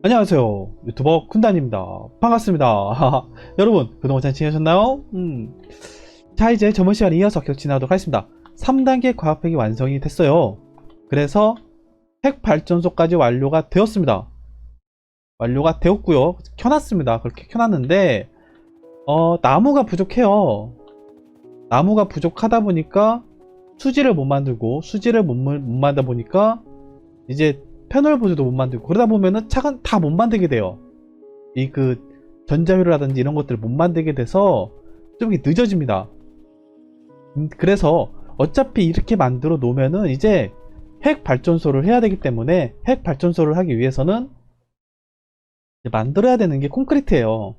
안녕하세요. 유튜버 쿤단입니다. 반갑습니다. 여러분 그동안 잘 지내셨나요? 음. 자 이제 저번 시간에 이어서 계속 지나도록 하겠습니다. 3단계 과학팩이 완성이 됐어요. 그래서 핵 발전소까지 완료가 되었습니다. 완료가 되었고요. 켜놨습니다. 그렇게 켜놨는데 어 나무가 부족해요. 나무가 부족하다 보니까 수지를 못 만들고 수지를 못, 못 만다 보니까 이제 패널 보드도 못 만들고 그러다 보면은 차가 다 못 만들게 돼요. 이 그 전자회로라든지 이런 것들을 못 만들게 돼서 좀 이게 늦어집니다. 음, 그래서 어차피 이렇게 만들어 놓으면은 이제 핵 발전소를 해야 되기 때문에 핵 발전소를 하기 위해서는 만들어야 되는 게 콘크리트예요.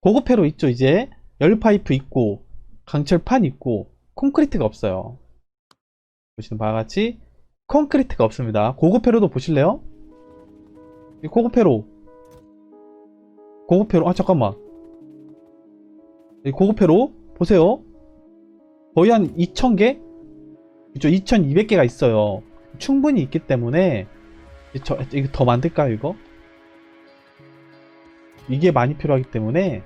고급 회로 있죠 이제 열 파이프 있고 강철판 있고 콘크리트가 없어요. 보시는 바와 같이 콘크리트가 없습니다. 고급 회로도 보실래요? 이 고급 회로. 고급 회로, 아, 잠깐만. 이 고급 회로, 보세요. 거의 한 2000개? 그죠? 2200개가 있어요. 충분히 있기 때문에, 저, 이거 더 만들까요, 이거? 이게 많이 필요하기 때문에,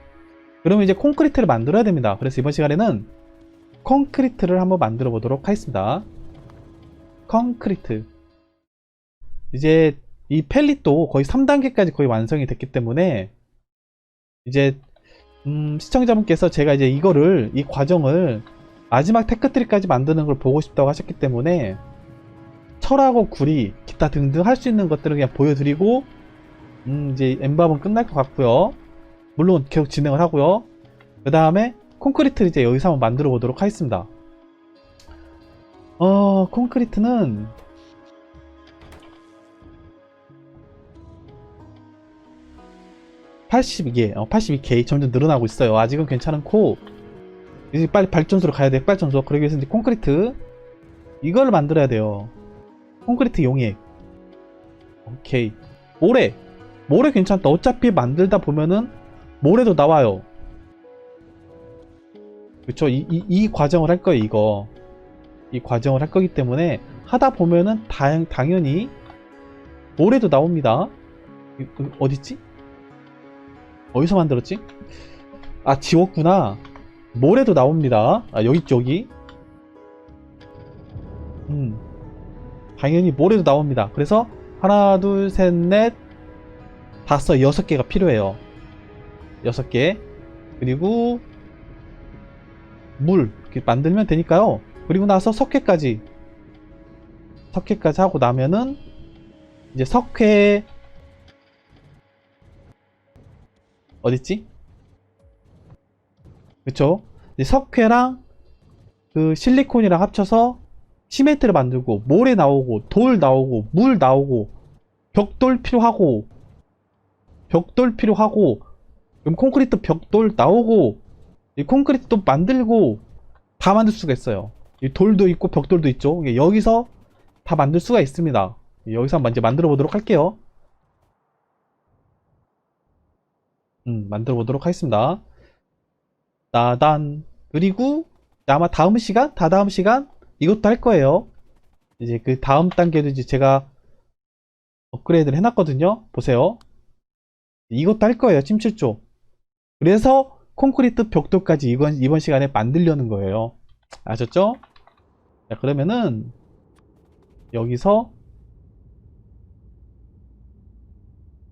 그러면 이제 콘크리트를 만들어야 됩니다. 그래서 이번 시간에는 콘크리트를 한번 만들어 보도록 하겠습니다. 콘크리트. 이제 이 펠릿도 거의 3단계까지 거의 완성이 됐기 때문에 이제 음, 시청자분께서 제가 이제 이거를 이 과정을 마지막 테크트리까지 만드는 걸 보고 싶다고 하셨기 때문에 철하고 구리 기타 등등 할 수 있는 것들을 그냥 보여드리고 음, 이제 엠밥은 끝날 것 같고요. 물론 계속 진행을 하고요. 그 다음에 콘크리트를 이제 여기서 한번 만들어 보도록 하겠습니다 어, 콘크리트는 (82개) 어, 82K 점점 늘어나고 있어요. 아직은 괜찮고 이제 빨리 발전소로 가야 돼. 발전소. 그러기 위해서 이제 콘크리트. 이걸 만들어야 돼요. 콘크리트 용액. 오케이. 모래. 모래 괜찮다. 어차피 만들다 보면은 모래도 나와요. 그쵸? 이, 이, 이 과정을 할 거예요 이거 이 과정을 할 거기 때문에 하다 보면은 당, 당연히 모래도 나옵니다. 이- 그, 어딨지? 어디서 만들었지? 아 지웠구나. 모래도 나옵니다. 아 여기 여기. 음 당연히 모래도 나옵니다. 그래서 하나 둘셋넷 다섯 여섯 개가 필요해요. 여섯 개 그리고 물 이렇게 만들면 되니까요. 그리고 나서 석회까지 석회까지 하고 나면은 이제 석회 어딨지? 그쵸? 석회랑 그 실리콘이랑 합쳐서 시멘트를 만들고 모래 나오고 돌 나오고 물 나오고 벽돌 필요하고 벽돌 필요하고 그럼 콘크리트 벽돌 나오고 이 콘크리트 또 만들고 다 만들 수가 있어요. 이 돌도 있고 벽돌도 있죠. 여기서 다 만들 수가 있습니다. 여기서 한번 이제 만들어 보도록 할게요. 음, 만들어 보도록 하겠습니다. 따단. 그리고 아마 다음 시간, 다다음 시간 이것도 할 거예요. 이제 그 다음 단계도 이제 제가 업그레이드를 해놨거든요. 보세요. 이것도 할 거예요. 침실조. 그래서 콘크리트 벽돌까지 이번, 이번 시간에 만들려는 거예요. 아셨죠? 자, 그러면은 여기서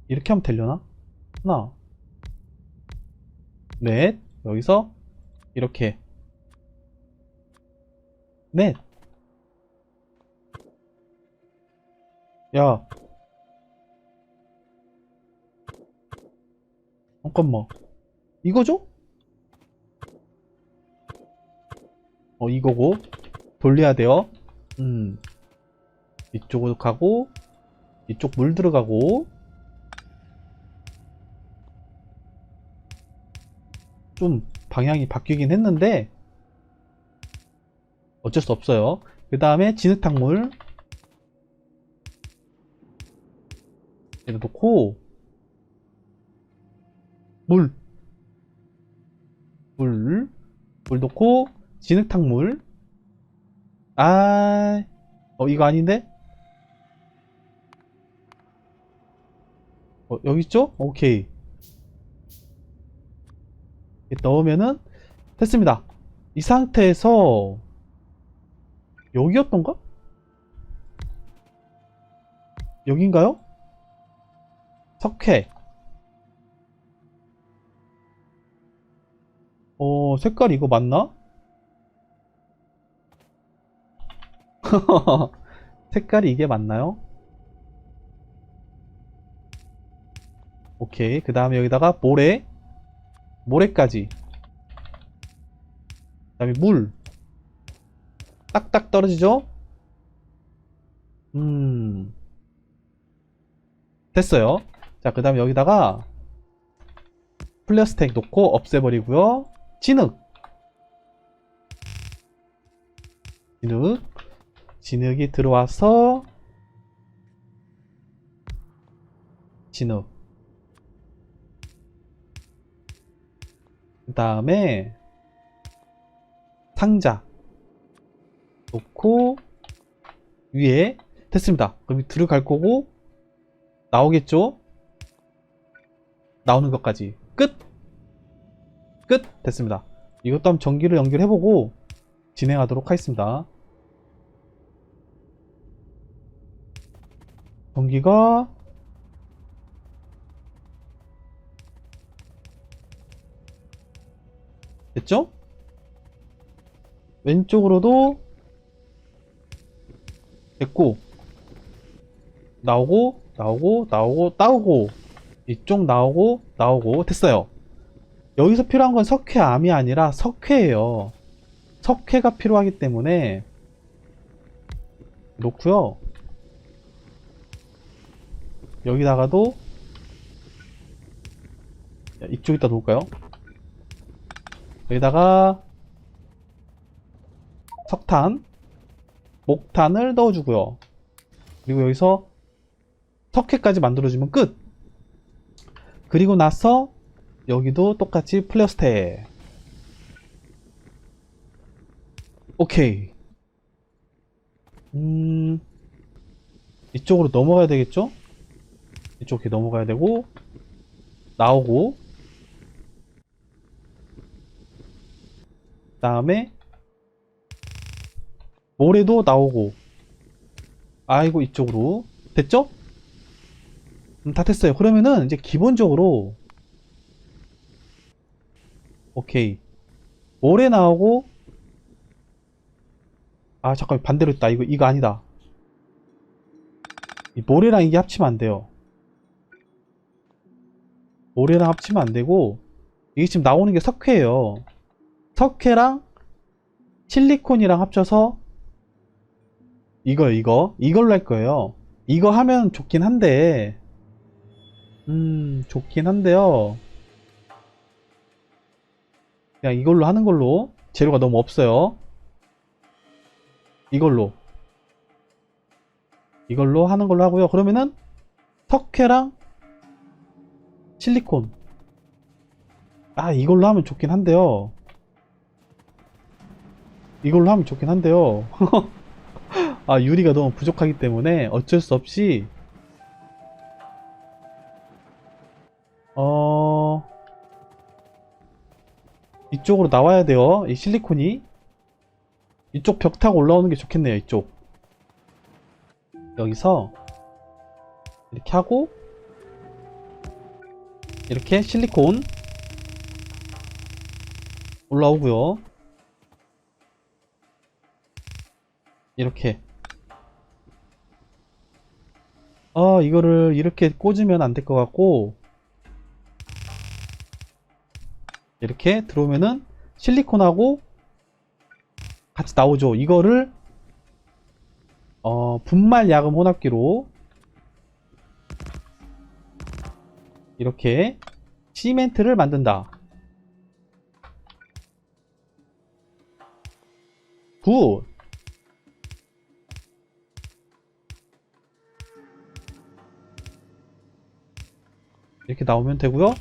이렇게 하면 되려나? 하나 넷 여기서 이렇게 넷 야. 잠깐만. 이거죠? 어, 이거고. 돌려야 돼요. 음. 이쪽으로 가고, 이쪽 물 들어가고, 좀 방향이 바뀌긴 했는데, 어쩔 수 없어요. 그 다음에 진흙탕물. 얘도 놓고, 물. 물. 물 넣고, 진흙탕물. 아, 어, 이거 아닌데? 어, 여기 있죠? 오케이. 넣으면은 됐습니다. 이 상태에서 여기였던가? 여긴가요? 석회. 어, 색깔 이거 맞나? 색깔이 이게 맞나요? 오케이. 그 다음에 여기다가 모래. 모래까지. 그 다음에 물. 딱딱 떨어지죠? 음. 됐어요. 자, 그 다음에 여기다가 스택 놓고 없애버리고요. 진흙. 진흙. 진흙이 들어와서 진흙. 그 다음에 상자 놓고 위에 됐습니다. 그럼 들어갈 거고 나오겠죠? 나오는 것까지 끝! 끝! 됐습니다. 이것도 한번 전기를 연결해보고 진행하도록 하겠습니다. 전기가 됐죠? 왼쪽으로도 됐고 나오고 나오고 나오고 나오고 이쪽 나오고 나오고 됐어요. 여기서 필요한 건 석회암이 아니라 석회예요. 석회가 필요하기 때문에 놓고요 여기다가도 이쪽에다 놓을까요? 여기다가 석탄, 목탄을 넣어주고요. 그리고 여기서 석회까지 만들어주면 끝! 그리고 나서 여기도 똑같이 플레어스테 오케이. 음, 이쪽으로 넘어가야 되겠죠? 이쪽에 넘어가야 되고, 나오고, 그 다음에 모래도 나오고. 아이고 이쪽으로. 됐죠? 음, 다 됐어요. 그러면은 이제 기본적으로 오케이. 모래 나오고 아 잠깐 반대로 했다. 이거 이거 아니다. 이 모래랑 이게 합치면 안 돼요 모래랑 합치면 안 되고 이게 지금 나오는 게 석회예요 석회랑 실리콘이랑 합쳐서 이거 이거 이걸로 할 거예요. 이거 하면 좋긴 한데 음 좋긴 한데요. 그냥 이걸로 하는 걸로 재료가 너무 없어요. 이걸로 이걸로 하는 걸로 하고요. 그러면은 석회랑 실리콘 아 이걸로 하면 좋긴 한데요. 이걸로 하면 좋긴 한데요. 아, 유리가 너무 부족하기 때문에 어쩔 수 없이 어 이쪽으로 나와야 돼요. 이 실리콘이 이쪽 벽 타고 올라오는 게 좋겠네요. 이쪽 여기서 이렇게 하고 이렇게 실리콘 올라오고요. 이렇게 아 이거를 이렇게 꽂으면 안 될 것 같고 이렇게 들어오면은 실리콘하고 같이 나오죠 이거를 어 분말 야금 혼합기로 이렇게 시멘트를 만든다 굿 이렇게 나오면 되고요.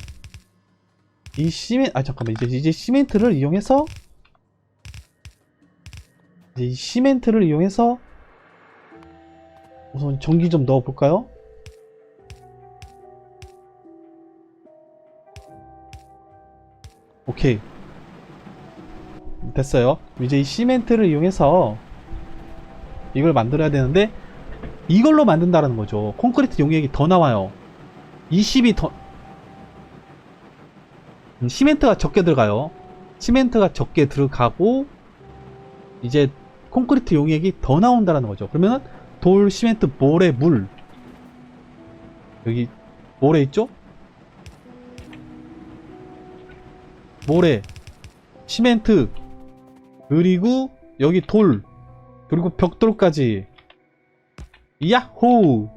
이 시멘 아 잠깐만 이제 이제 시멘트를 이용해서 이제 이 시멘트를 이용해서 우선 전기 좀 넣어 볼까요? 오케이. 됐어요. 이제 이 시멘트를 이용해서 이걸 만들어야 되는데 이걸로 만든다는 거죠. 콘크리트 용액이 더 나와요. 20이 더 음, 시멘트가 적게 들어가요. 시멘트가 적게 들어가고 이제 콘크리트 용액이 더 나온다는 거죠. 그러면은 돌, 시멘트, 모래, 물 여기 모래 있죠? 모래, 시멘트, 그리고 여기 돌, 그리고 벽돌까지. 야호!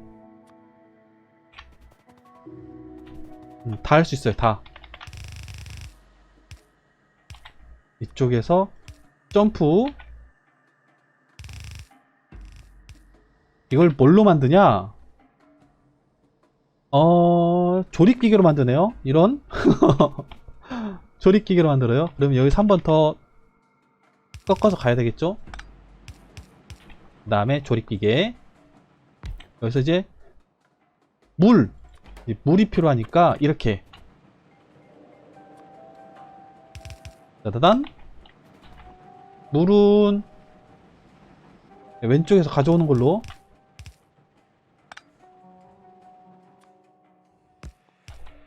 음, 다할 수 있어요, 다. 이쪽에서 점프. 이걸 뭘로 만드냐? 어, 조립기계로 만드네요. 이런. 조립기계로 만들어요. 그럼 여기서 한 번 더 꺾어서 가야 되겠죠? 그 다음에 조립기계. 여기서 이제 물. 이 물이 필요하니까 이렇게. 짜자단. 물은 왼쪽에서 가져오는 걸로.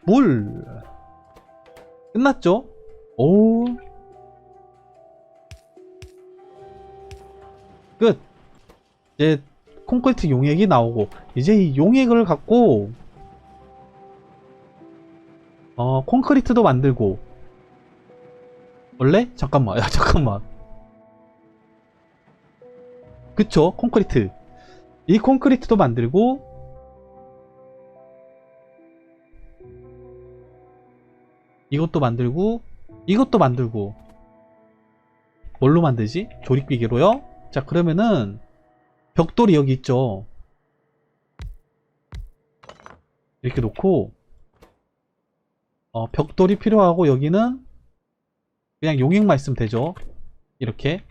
물. 끝났죠? 오. 끝. 이제 콘크리트 용액이 나오고 이제 이 용액을 갖고 어 콘크리트도 만들고 원래 잠깐만 야 잠깐만 그쵸 콘크리트 이 콘크리트도 만들고 이것도 만들고 이것도 만들고 뭘로 만들지? 조립기계로요? 자 그러면은 벽돌이 여기 있죠 이렇게 놓고 어, 벽돌이 필요하고 여기는 그냥 용액만 있으면 되죠 이렇게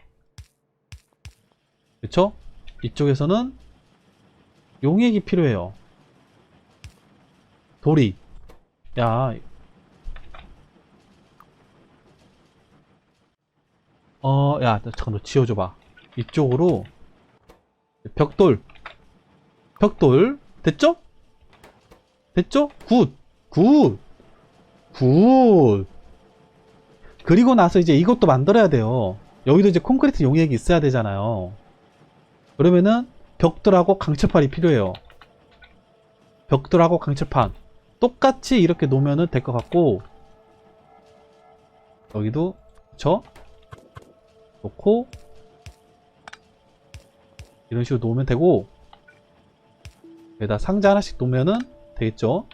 그쵸? 이쪽에서는 용액이 필요해요 돌이 야 어, 야, 너 잠깐 너 지워줘봐. 이쪽으로 벽돌, 벽돌 됐죠? 됐죠? 굿, 굿, 굿. 그리고 나서 이제 이것도 만들어야 돼요. 여기도 이제 콘크리트 용액이 있어야 되잖아요. 그러면은 벽돌하고 강철판이 필요해요. 벽돌하고 강철판 똑같이 이렇게 놓으면 될 것 같고 여기도 그쵸? 놓고 이런 식으로 놓으면 되고 여기다 상자 하나씩 놓으면은 되겠죠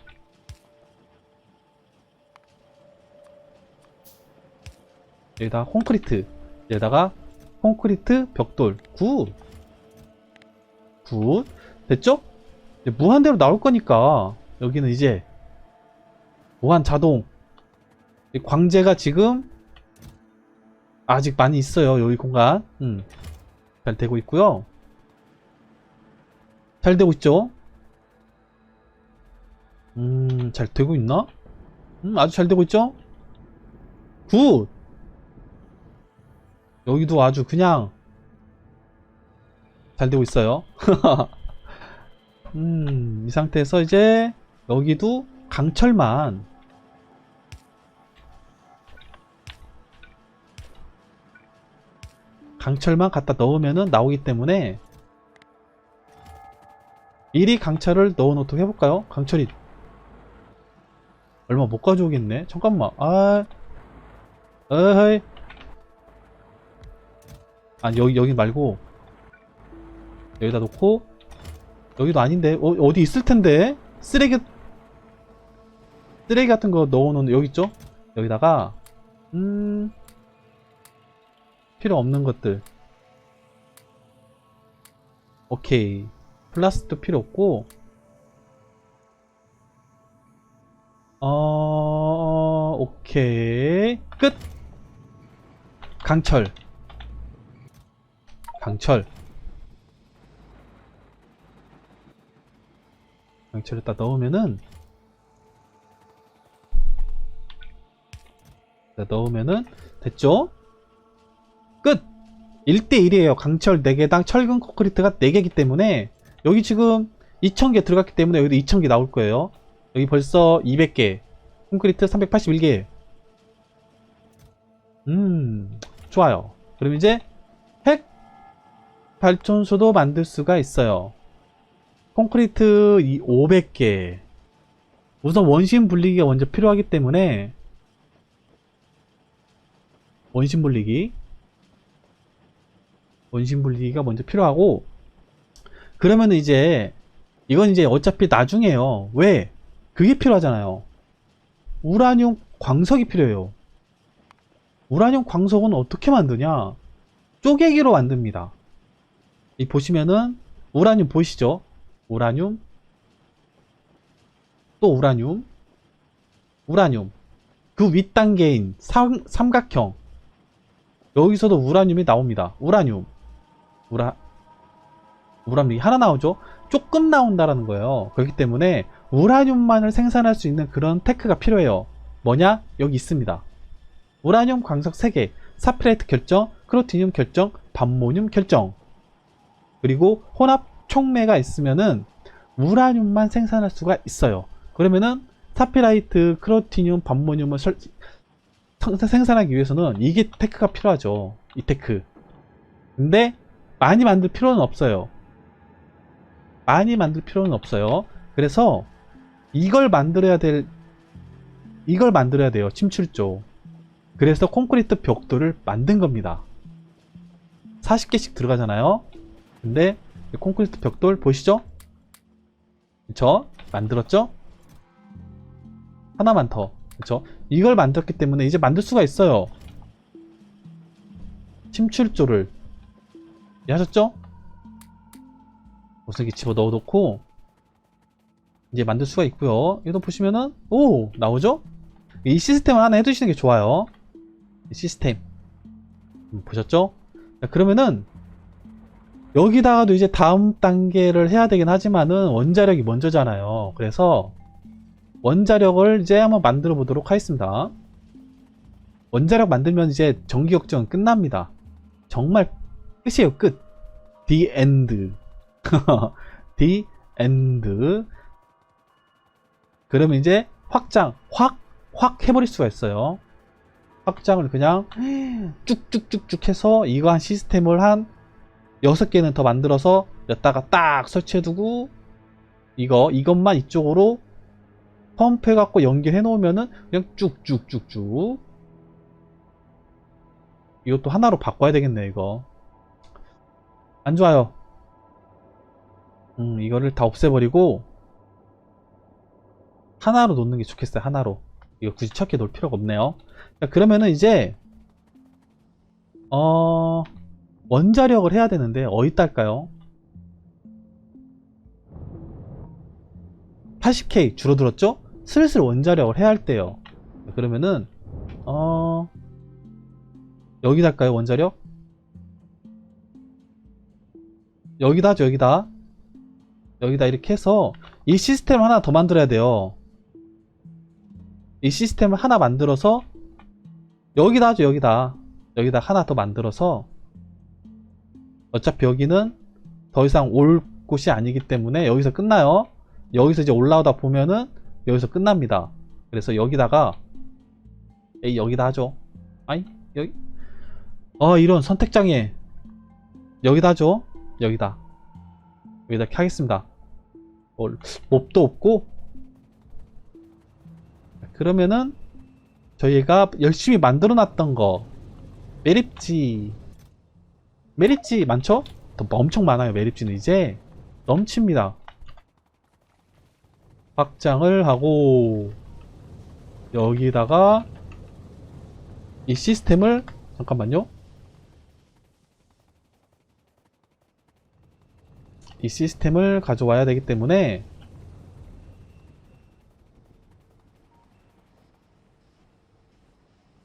여기다 콘크리트 여기다가 콘크리트 벽돌 굿 굿. 됐죠? 무한대로 나올 거니까 여기는 이제 무한 자동 이 광재가 지금 아직 많이 있어요 여기 공간. 음. 잘 되고 있고요. 잘 되고 있죠? 음 잘 되고 있나? 음 아주 잘 되고 있죠? 굿! 여기도 아주 그냥 잘 되고 있어요. 음 이 상태에서 이제 여기도 강철만 강철만 갖다 넣으면은 나오기 때문에 미리 강철을 넣어 놓도록 해볼까요? 강철이 얼마 못 가져오겠네. 잠깐만. 아, 어이. 아 여기 여기 말고 여기다 놓고 여기도 아닌데 어, 어디 있을 텐데 쓰레기 쓰레기 같은 거 넣어놓는 여기 있죠? 여기다가 음. 필요 없는 것들. 오케이. 플라스틱도 필요 없고. 어 오케이. 끝! 강철. 강철. 강철을 딱 넣으면은. 넣으면은 됐죠? 끝! 1대1이에요. 강철 4개당 철근 콘크리트가 4개이기 때문에 여기 지금 2000개 들어갔기 때문에 여기도 2000개 나올 거예요. 여기 벌써 200개. 콘크리트 381개. 음, 좋아요. 그럼 이제 핵 발전소도 만들 수가 있어요. 콘크리트 이 500개. 우선 원심 분리기가 먼저 필요하기 때문에 원심 분리기 원심 분리기가 먼저 필요하고 그러면 이제 이건 이제 어차피 나중에요. 왜? 그게 필요하잖아요. 우라늄 광석이 필요해요. 우라늄 광석은 어떻게 만드냐? 쪼개기로 만듭니다. 이 보시면은 우라늄 보이시죠? 우라늄 또 우라늄 우라늄 그 윗단계인 삼, 삼각형 여기서도 우라늄이 나옵니다. 우라늄 우라 우라늄이 하나 나오죠? 조금 나온다라는 거예요. 그렇기 때문에 우라늄만을 생산할 수 있는 그런 테크가 필요해요. 뭐냐? 여기 있습니다. 우라늄 광석 3개, 사피라이트 결정, 크로티늄 결정, 반모늄 결정. 그리고 혼합 촉매가 있으면은 우라늄만 생산할 수가 있어요. 그러면은 사피라이트, 크로티늄, 반모늄을 설- 성- 생산하기 위해서는 이게 테크가 필요하죠. 이 테크. 근데 많이 만들 필요는 없어요. 많이 만들 필요는 없어요. 그래서 이걸 만들어야 될 이걸 만들어야 돼요. 침출조. 그래서 콘크리트 벽돌을 만든 겁니다. 40개씩 들어가잖아요. 근데 이 콘크리트 벽돌 보이시죠? 그쵸? 만들었죠? 하나만 더. 그쵸? 이걸 만들었기 때문에 이제 만들 수가 있어요. 침출조를. 이해하셨죠? 보석이 집어 넣어놓고 이제 만들 수가 있고요. 이도 보시면은 오 나오죠? 이 시스템을 하나 해두시는 게 좋아요. 이 시스템 음, 보셨죠? 자, 그러면은 여기다가도 이제 다음 단계를 해야 되긴 하지만은 원자력이 먼저잖아요. 그래서 원자력을 이제 한번 만들어 보도록 하겠습니다. 원자력 만들면 이제 전기 걱정은 끝납니다. 정말 끝이에요, 끝. The end. The end. 그러면 이제 확장, 확, 확 해버릴 수가 있어요. 확장을 그냥 쭉쭉쭉쭉 해서 이거 한 시스템을 한 6개는 더 만들어서 여기다가 딱 설치해두고 이거, 이것만 이쪽으로 펌프 해갖고 연결해 놓으면은 그냥 쭉쭉쭉쭉 이것도 하나로 바꿔야 되겠네 이거 안 좋아요. 음 이거를 다 없애버리고 하나로 놓는 게 좋겠어요 하나로. 이거 굳이 척게 놓을 필요가 없네요. 자, 그러면은 이제 어 원자력을 해야 되는데 어디다 할까요? 80K 줄어들었죠? 슬슬 원자력을 해야 할 때요. 그러면은 어 여기다 할까요 원자력? 여기다 하죠 여기다. 여기다 이렇게 해서 이 시스템 하나 더 만들어야 돼요. 이 시스템을 하나 만들어서 여기다 하죠 여기다. 여기다 하나 더 만들어서 어차피 여기는 더 이상 올 곳이 아니기 때문에 여기서 끝나요. 여기서 이제 올라오다 보면은 여기서 끝납니다. 그래서 여기다가 에이 여기다 하죠. 아니 여기? 어 이런 선택장애. 여기다 하죠 여기다. 여기다 이렇게 하겠습니다. 뭐, 몹도 없고. 그러면은 저희가 열심히 만들어 놨던 거. 매립지. 매립지 많죠? 더 엄청 많아요 매립지는 이제. 넘칩니다. 확장을 하고 여기다가 이 시스템을 잠깐만요 이 시스템을 가져와야 되기 때문에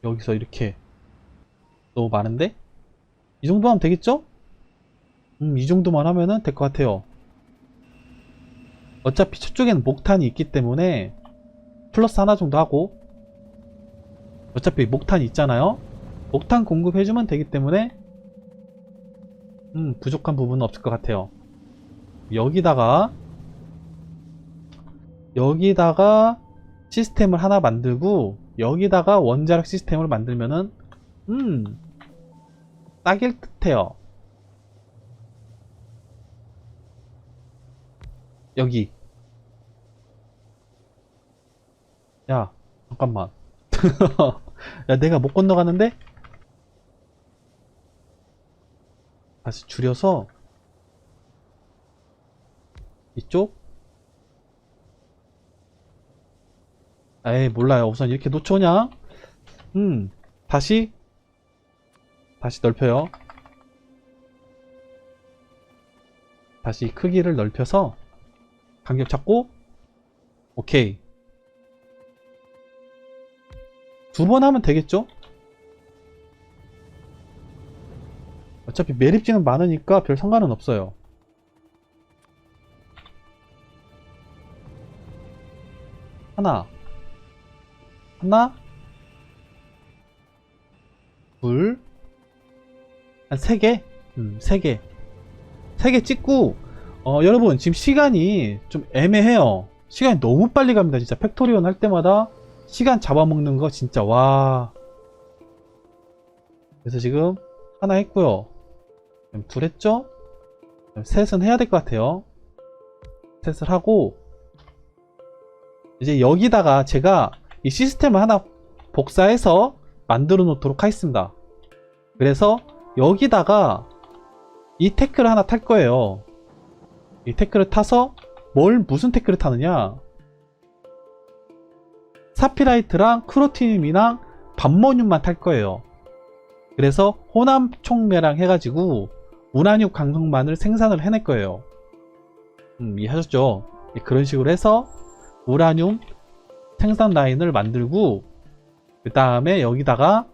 여기서 이렇게 너무 많은데? 이 정도 하면 되겠죠? 음, 이 정도만 하면은 될 것 같아요. 어차피 저쪽에는 목탄이 있기 때문에 플러스 하나 정도 하고 어차피 목탄 있잖아요. 목탄 공급해주면 되기 때문에 음, 부족한 부분은 없을 것 같아요. 여기다가 여기다가 시스템을 하나 만들고 여기다가 원자력 시스템을 만들면은 음 딱일 듯해요. 여기. 야 잠깐만. 야 내가 못 건너가는데? 다시 줄여서 이쪽? 에이 몰라요. 우선 이렇게 놓쳐냐? 음 다시? 다시 넓혀요. 다시 크기를 넓혀서 간격 잡고? 오케이. 두 번 하면 되겠죠? 어차피 매립지는 많으니까 별 상관은 없어요. 하나, 하나, 둘, 한 세 개, 음, 세 개, 세 개 찍고, 어, 여러분 지금 시간이 좀 애매해요. 시간이 너무 빨리 갑니다. 진짜 팩토리온 할 때마다 시간 잡아먹는 거 진짜 와. 그래서 지금 하나 했고요. 둘 했죠? 셋은 해야 될 것 같아요. 셋을 하고 이제 여기다가 제가 이 시스템을 하나 복사해서 만들어 놓도록 하겠습니다. 그래서 여기다가 이 태클을 하나 탈 거예요. 이 태클을 타서 뭘 무슨 태클을 타느냐? 사피라이트랑 크로티늄이랑 반모늄만 탈 거예요. 그래서 호남 총매랑 해가지고 우라늄 강성만을 생산을 해낼 거예요. 음, 이해하셨죠? 예, 그런 식으로 해서 우라늄 생산 라인을 만들고 그 다음에 여기다가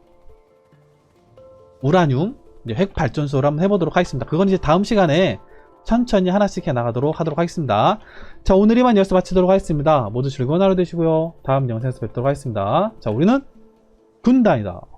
우라늄 핵 발전소를 한번 해보도록 하겠습니다. 그건 이제 다음 시간에 천천히 하나씩 해 나가도록 하도록 하겠습니다. 자, 오늘 이만 여기서 마치도록 하겠습니다. 모두 즐거운 하루 되시고요. 다음 영상에서 뵙도록 하겠습니다. 자, 우리는 군단이다.